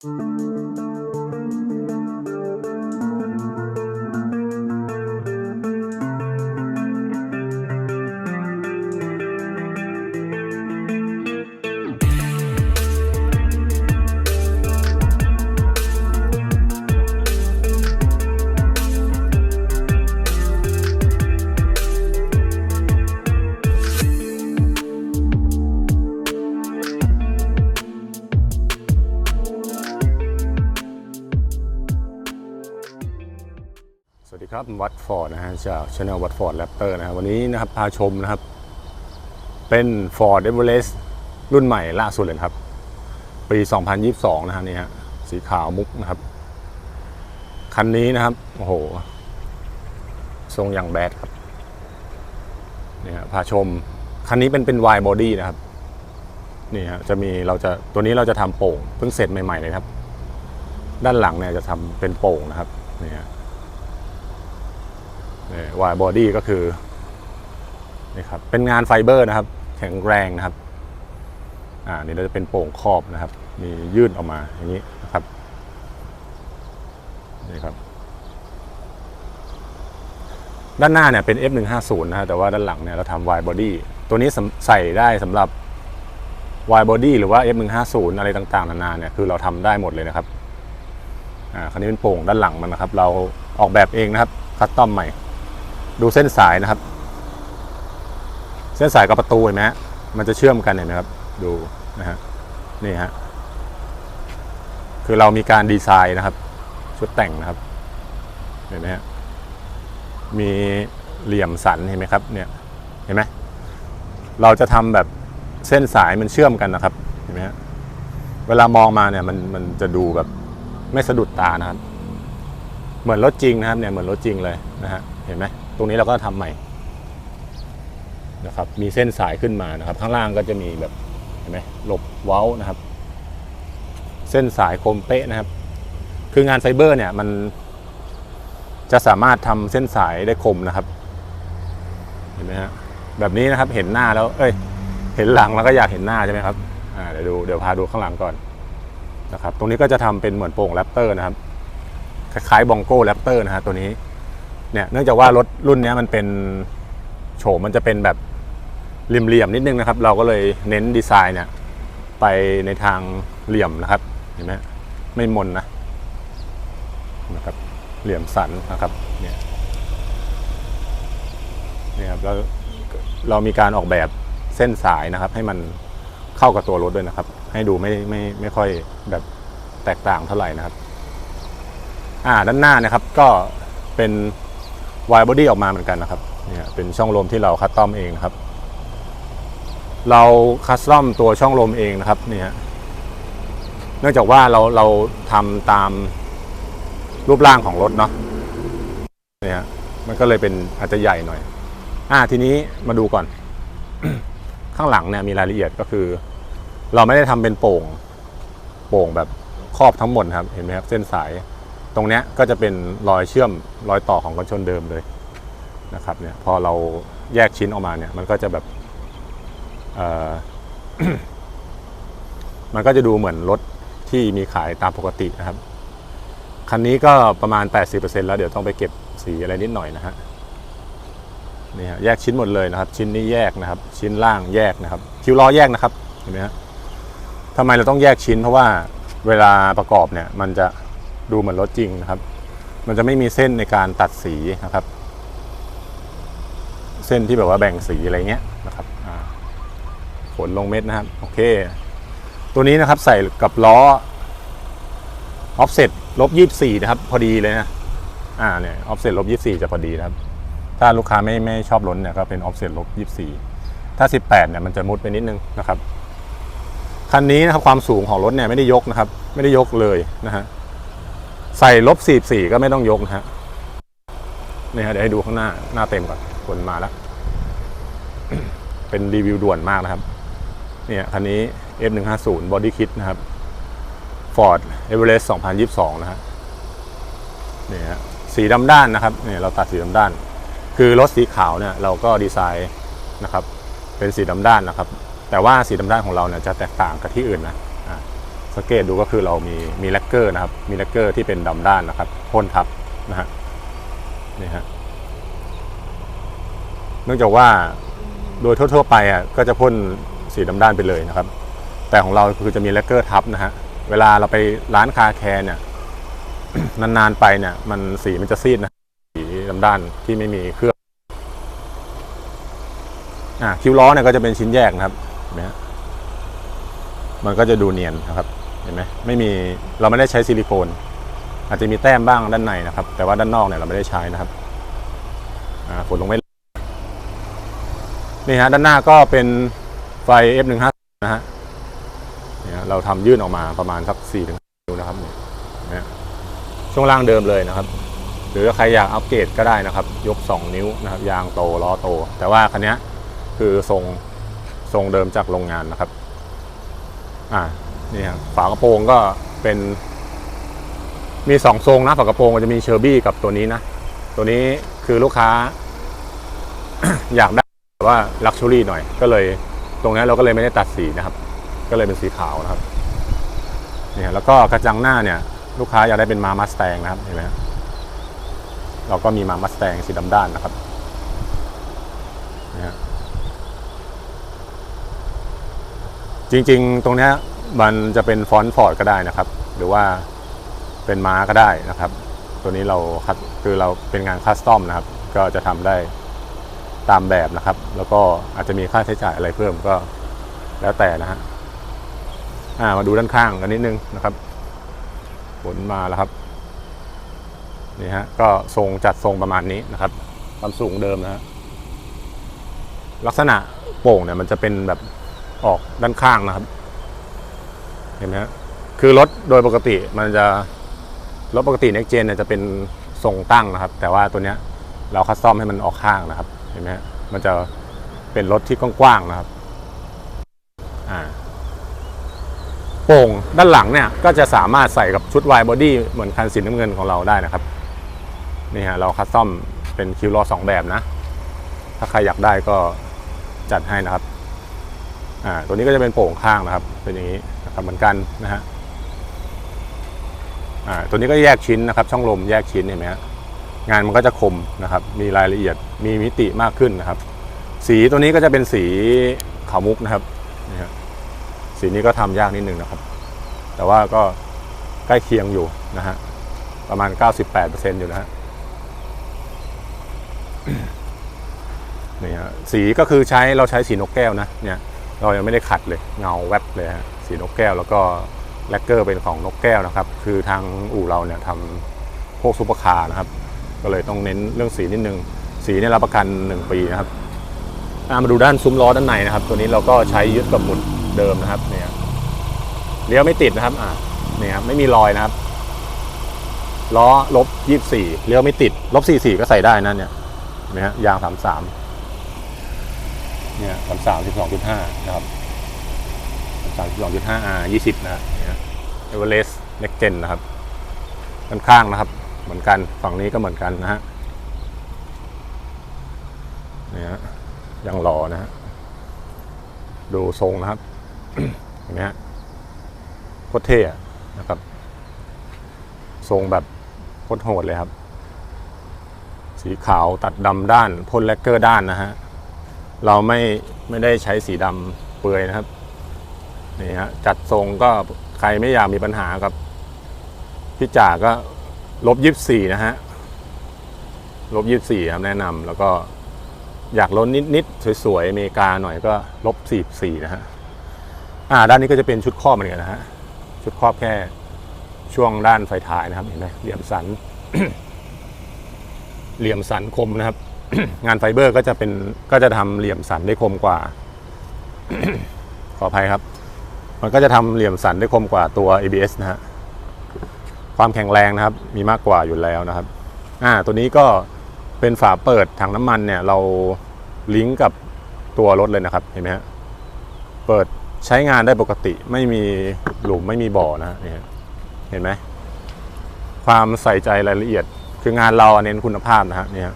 ส ครับวัดฟอร์ดนะฮะจากช anel วัดฟอร์ดแรปเตอร์นะครับวันนี้นะครับพาชมนะครับ เป็น Ford Everest รุ่นใหม่ล่าสุดเลยครับ ปี 2022 นะฮะนี่ฮะสีขาวมุกนะครับ คันนี้นะครับ โอ้โห ทรงอย่างแบดครับนี่ฮะพาชม คันนี้เป็นเป็น wide body นะครับนี่ฮะจะมีเราจะตัวนี้เราจะทำโป่งเพิ่งเสร็จใหม่ๆเลยครับ ด้านหลังเนี่ยจะทำเป็นโป่งนะครับนี่ฮะ วายบอดี้ก็คือนี่ครับเป็นงานไฟเบอร์นะครับ แข็งแรงนะครับ อ่านี่เราจะเป็นโป่งครอบนะครับ มียื่นออกมาอย่างนี้นะครับนี่ครับ ด้านหน้าเนี่ยเป็น F150 นะฮะแต่ว่าด้านหลังเนี่ยเราทำ wide body ตัวนี้ใส่ได้สำหรับ wide body หรือว่า F150 อะไรต่างๆ นานาเนี่ยคือเราทำได้หมดเลยนะครับอ่าคันนี้เป็นโป่งด้านหลังมันนะครับ เราออกแบบเองนะครับคัสตอมใหม่ ดูเส้นสายนะครับ เส้นสายกับประตูเห็นไหมมันจะเชื่อมกันเห็นไหมครับ ดูนะฮะนี่ฮะคือเรามีการดีไซน์นะครับ ชุดแต่งนะครับ เห็นไหมฮะมีเหลี่ยมสันเห็นไหมครับ เนี่ยเห็นไหมเราจะทำแบบเส้นสายมันเชื่อมกันนะครับเห็นไหมฮะเวลามองมาเนี่ยมันมันจะดูแบบไม่สะดุดตานะครับ เหมือนรถจริงนะครับเนี่ยเหมือนรถจริงเลยนะฮะ เห็นไหมตรงนี้เราก็ทำใหม่นะครับ มีเส้นสายขึ้นมานะครับ ข้างล่างก็จะมีแบบเห็นไหมหลบเว้านะครับ เส้นสายคมเป๊ะนะครับ คืองานไฟเบอร์เนี่ยมันจะสามารถทำเส้นสายได้คมนะครับ เห็นไหมฮะแบบนี้นะครับเห็นหน้าแล้ว เอ้ย เห็นหลังแล้วก็อยากเห็นหน้าใช่ไหมครับอ่าเดี๋ยวดูเดี๋ยวพาดูข้างหลังก่อนนะครับ ตรงนี้ก็จะทำเป็นเหมือนโป่งแรปเตอร์นะครับ คล้ายๆบองโก้แรปเตอร์นะฮะตัวนี้ เนี่ยเนื่องจากว่ารถรุ่นนี้มันเป็นโฉมมันจะเป็นแบบเหลี่ยมๆนิดนึงนะครับ เราก็เลยเน้นดีไซน์เนี่ยไปในทางเหลี่ยมนะครับเห็นไหมไม่มนนะนะครับเหลี่ยมสันนะครับเนี่ยเนี่ยครับแล้วเรามีการออกแบบเส้นสายนะครับ ให้มันเข้ากับตัวรถด้วยนะครับ ให้ดูไม่ไม่ไม่ค่อยแบบแตกต่างเท่าไหร่นะครับ อ่าด้านหน้านะครับก็เป็น วายบอดี้ออกมาเหมือนกันนะครับเนี่ยเป็นช่องลมที่เราคัสตอมเองนะครับ เราคัสตอมตัวช่องลมเองนะครับเนี่ยเนื่องจากว่าเราเราทำตามรูปร่างของรถเนาะเนี่ยมันก็เลยเป็นอาจจะใหญ่หน่อย อ่าทีนี้มาดูก่อน ข้างหลังเนี่ยมีรายละเอียดก็คือ เราไม่ได้ทำเป็นโป่ง โป่งแบบครอบทั้งหมดครับ เห็นไหมครับ เส้นสาย ตรงเนี้ยก็จะเป็นรอยเชื่อมรอยต่อของกันชนเดิมเลยนะครับเนี่ยพอเราแยกชิ้นออกมาเนี่ยมันก็จะแบบมันก็จะดูเหมือนรถที่มีขายตามปกตินะครับ คันนี้ก็ประมาณ 80%แล้วเดี๋ยวต้องไปเก็บสีอะไรนิดหน่อยนะฮะนี่ฮะแยกชิ้นหมดเลยนะครับ ชิ้นนี้แยกนะครับ ชิ้นล่างแยกนะครับ คิวล้อแยกนะครับเห็นไหมฮะทำไมเราต้องแยกชิ้นเพราะว่าเวลาประกอบเนี่ยมันจะ ดูเหมือนรถจริงนะครับ มันจะไม่มีเส้นในการตัดสีนะครับ เส้นที่แบบว่าแบ่งสีอะไรเงี้ยนะครับฝนลงเม็ดนะครับ โอเค ตัวนี้นะครับใส่กับล้อ offset ลบยี่สี่นะครับ พอดีเลยนะ อ่าเนี่ย offset ลบยี่สี่จะพอดีนะครับ ถ้าลูกค้าไม่ไม่ชอบล้นเนี่ยก็เป็น offset ลบยี่สี่ถ้าสิบแปดเนี่ยมันจะมุดไปนิดนึงนะครับ คันนี้นะครับความสูงของรถเนี่ยไม่ได้ยกนะครับ ไม่ได้ยกเลยนะฮะ ใส่ลบสี่สี่ก็ไม่ต้องยกนะฮะนี่ฮะเดี๋ยวให้ดูข้างหน้าหน้าเต็มก่อนฝนมาแล้ว เป็นรีวิวด่วนมากนะครับ เนี่ยคันนี้ F150 Body Kit นะครับ Ford Everest 2022 นะฮะนี่ฮะสีดำด้านนะครับเนี่ยเราตัดสีดำด้าน คือรถสีขาวเนี่ยเราก็ดีไซน์นะครับ เป็นสีดำด้านนะครับ แต่ว่าสีดำด้านของเราเนี่ยจะแตกต่างกับที่อื่นนะ สังเกตดูก็คือเรามีมีแลกเกอร์นะครับ มีแลกเกอร์ที่เป็นดำด้านนะครับพ่นทับนะฮะนี่ฮะเนื่องจากว่าโดยทั่วๆไปอะก็จะพ่นสีดำด้านไปเลยนะครับ แต่ของเราคือจะมีแลกเกอร์ทับนะฮะเวลาเราไปร้านคาแคร์เนี่ยนานๆไปเนี่ย มันสีมันจะซีดนะสีดำด้านที่ไม่มีเครื่องอ่าคิ้วล้อเนี่ยก็จะเป็นชิ้นแยกนะครับเห็นไหมฮะมันก็จะดูเนียนนะครับ ห็นไหมไม่มีเราไม่ได้ใช้ซิลิโคน อาจจะมีแต้มบ้างด้านในนะครับ แต่ว่าด้านนอกเนี่ยเราไม่ได้ใช้นะครับฝนลงไม่นี่ฮะด้านหน้าก็เป็นไฟ F150 นะฮะเนี่ยเราทำยื่นออกมาประมาณสัก4ถึงนิ้วนะครับเนี่ยช่วงล่างเดิมเลยนะครับ หรือใครอยากอัปเกรดก็ได้นะครับ ยก 2 นิ้วนะครับ ยางโตล้อโต แต่ว่าคันนี้คือทรงทรงเดิมจากโรงงานนะครับ อ่า นี่ครับฝากระโปรงก็เป็น มีสองทรงนะฝากระโปรงมันจะมีเชอร์บี้กับตัวนี้นะ ตัวนี้คือลูกค้า อยากได้แต่ว่าลักชัวรี่หน่อย ก็เลย ตรงนี้เราก็เลยไม่ได้ตัดสีนะครับ ก็เลยเป็นสีขาวนะครับเนี่ยแล้วก็กระจังหน้าเนี่ย ลูกค้าอยากได้เป็นมามัสแตงนะครับเห็นไหมเราก็มีมามัสแตงสีดำด้านนะครับนี่ยจริง ๆ ตรงนี้ มันจะเป็นฟอนต์ฟอร์ดก็ได้นะครับ หรือว่าเป็นม้าก็ได้นะครับ ตัวนี้เราคัดคือเราเป็นงานคัสตอมนะครับ ก็จะทำได้ตามแบบนะครับ แล้วก็อาจจะมีค่าใช้จ่ายอะไรเพิ่มก็แล้วแต่นะฮะอ่ามาดูด้านข้างกันนิดนึงนะครับผลมาแล้วครับนี่ฮะก็ทรงจัดทรงประมาณนี้นะครับความสูงเดิมนะฮะลักษณะโป่งเนี่ยมันจะเป็นแบบออกด้านข้างนะครับ เห็นไหมฮะคือรถโดยปกติมันจะรถปกติ next gen เนี่ยจะเป็นทรงตั้งนะครับ แต่ว่าตัวเนี้ยเราคัสตอมให้มันออกข้างนะครับ เห็นไหมฮะมันจะเป็นรถที่กว้างๆนะครับอ่าโป่งด้านหลังเนี่ยก็จะสามารถใส่กับชุด wide body เหมือนคันสีน้ำเงินของเราได้นะครับนี่ฮะเราคัสตอมเป็นคิวล้อสองแบบนะ ถ้าใครอยากได้ก็จัดให้นะครับอ่าตัวนี้ก็จะเป็นโป่งข้างนะครับ เป็นอย่างนี้ นะครับเหมือนกันนะฮะตัวนี้ก็แยกชิ้นนะครับ ช่องลมแยกชิ้นเห็นไหมฮะงานมันก็จะคมนะครับ มีรายละเอียดมีมิติมากขึ้นนะครับ สีตัวนี้ก็จะเป็นสีขาวมุกนะครับนี่ฮะสีนี้ก็ทำยากนิดนึงนะครับ แต่ว่าก็ใกล้เคียงอยู่นะฮะประมาณ 98%อยู่นะฮะนี่ฮะสีก็คือใช้เราใช้สีนกแก้วนะเนี่ยเรายังไม่ได้ขัดเลยเงาแวบเลยฮะ สีนกแก้ว แล้วก็แลกเกอร์เป็นของนกแก้วนะครับ คือทางอู่เราเนี่ยทำพวกซุปเปอร์คาร์นะครับ ก็เลยต้องเน้นเรื่องสีนิดนึง สีเนี่ยรับประกัน 1 ปีนะครับามาดูด้านซุ้มล้อด้านในนะครับ ตัวนี้เราก็ใช้ยึดกับหมุดเดิมนะครับเนี่ยเลี้ยวไม่ติดนะครับอ่าเนี่ยครับไม่มีรอยนะครับล้อลบ24เลี้ยวไม่ติดลบ44ก็ใส่ได้นะเนี่ยเห็นไหมฮะยาง33เนี่ยสามสามสิบสองจุดห้านะครับ สามสิบสองจุดห้าอายี่สิบนะเนี่ยเอเวอเรสต์เน็กเจนนะครับด้านข้างนะครับ เหมือนกันฝั่งนี้ก็เหมือนกันนะฮะนี่ฮะยังรอนะฮะดูทรงนะครับเห็นไหมฮะโคตรเท่อะนะครับ ทรงแบบโคตรโหดเลยครับ สีขาวตัดดำด้านพ่นแลกเกอร์ด้านนะฮะเราไม่ไม่ได้ใช้สีดำเปลือยนะครับ นี่ฮะจัดทรงก็ใครไม่อยากมีปัญหากับพี่จ่าก็ลบยี่สี่นะฮะลบยี่สี่ครับแนะนำแล้วก็อยากลดนิดๆสวยๆอเมริกาหน่อยก็ลบสี่สี่นะฮะอ่าด้านนี้ก็จะเป็นชุดครอบเหมือนกันนะฮะชุดครอบแค่ช่วงด้านไฟท้ายนะครับเห็นไหมเหลี่ยมสัน เหลี่ยมสันคมนะครับ งานไฟเบอร์ก็จะเป็นก็จะทำเหลี่ยมสันได้คมกว่า ขออภัยครับ มันก็จะทำเหลี่ยมสันได้คมกว่าตัว ABS นะฮะ ความแข็งแรงนะครับ มีมากกว่าอยู่แล้วนะครับ อ่า ตัวนี้ก็เป็นฝาเปิดถังน้ำมันเนี่ย เราลิงก์กับตัวรถเลยนะครับ เห็นไหมฮะ เปิดใช้งานได้ปกติ ไม่มีหลุมไม่มีบ่อนะฮะนี่ฮะเห็นไหม ความใส่ใจรายละเอียด คืองานเราเน้นคุณภาพนะฮะเนี่ย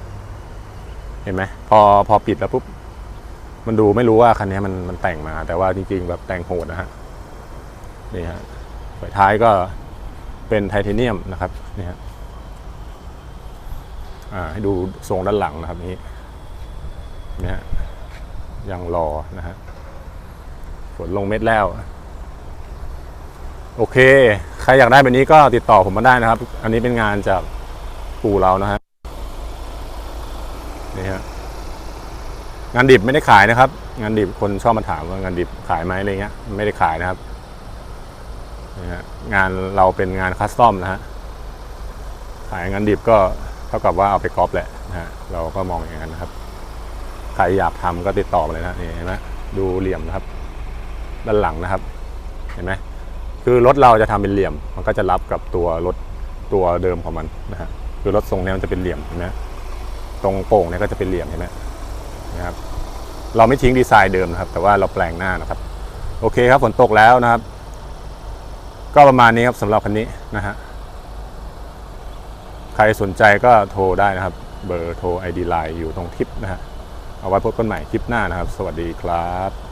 เห็นไหมพอพอปิดแล้วปุ๊บมันดูไม่รู้ว่าคันนี้มันมันแต่งมา แต่ว่าจริงๆแบบแต่งโหดนะฮะ นี่ฮะไฟท้ายก็เป็นไทเทเนียมนะครับนี่ฮะอ่าให้ดูทรงด้านหลังนะครับนี้นี่ฮะยังรอนะฮะฝนลงเม็ดแล้ว โอเค ใครอยากได้แบบนี้ก็ติดต่อผมมาได้นะครับ อันนี้เป็นงานจากปู่เรานะฮะนี่ฮะงานดิบไม่ได้ขายนะครับ งานดิบคนชอบมาถามว่างานดิบขายไหมอะไรเงี้ย ไม่ได้ขายนะครับ นี่ฮะงานเราเป็นงานคัสตอมนะฮะขายงานดิบก็เท่ากับว่าเอาไปก๊อปแหละนะฮะเราก็มองอย่างนั้นนะครับ ใครอยากทำก็ติดต่อมาเลยนะเห็นไหมดูเหลี่ยมนะครับ ด้านหลังนะครับ เห็นไหมคือรถเราจะทำเป็นเหลี่ยม มันก็จะรับกับตัวรถตัวเดิมของมันนะฮะคือรถทรงเนี้ยมันจะเป็นเหลี่ยมเห็นไหมตรงโป่งเนี่ยก็จะเป็นเหลี่ยมเห็นไหมนะครับ เราไม่ทิ้งดีไซน์เดิมนะครับ แต่ว่าเราแปลงหน้านะครับ โอเคครับฝนตกแล้วนะครับ ก็ประมาณนี้ครับสำหรับคันนี้นะฮะใครสนใจก็โทรได้นะครับ เบอร์โทร ID Line อยู่ตรงคลิปนะฮะเอาไว้พบกันใหม่คลิปหน้านะครับ สวัสดีครับ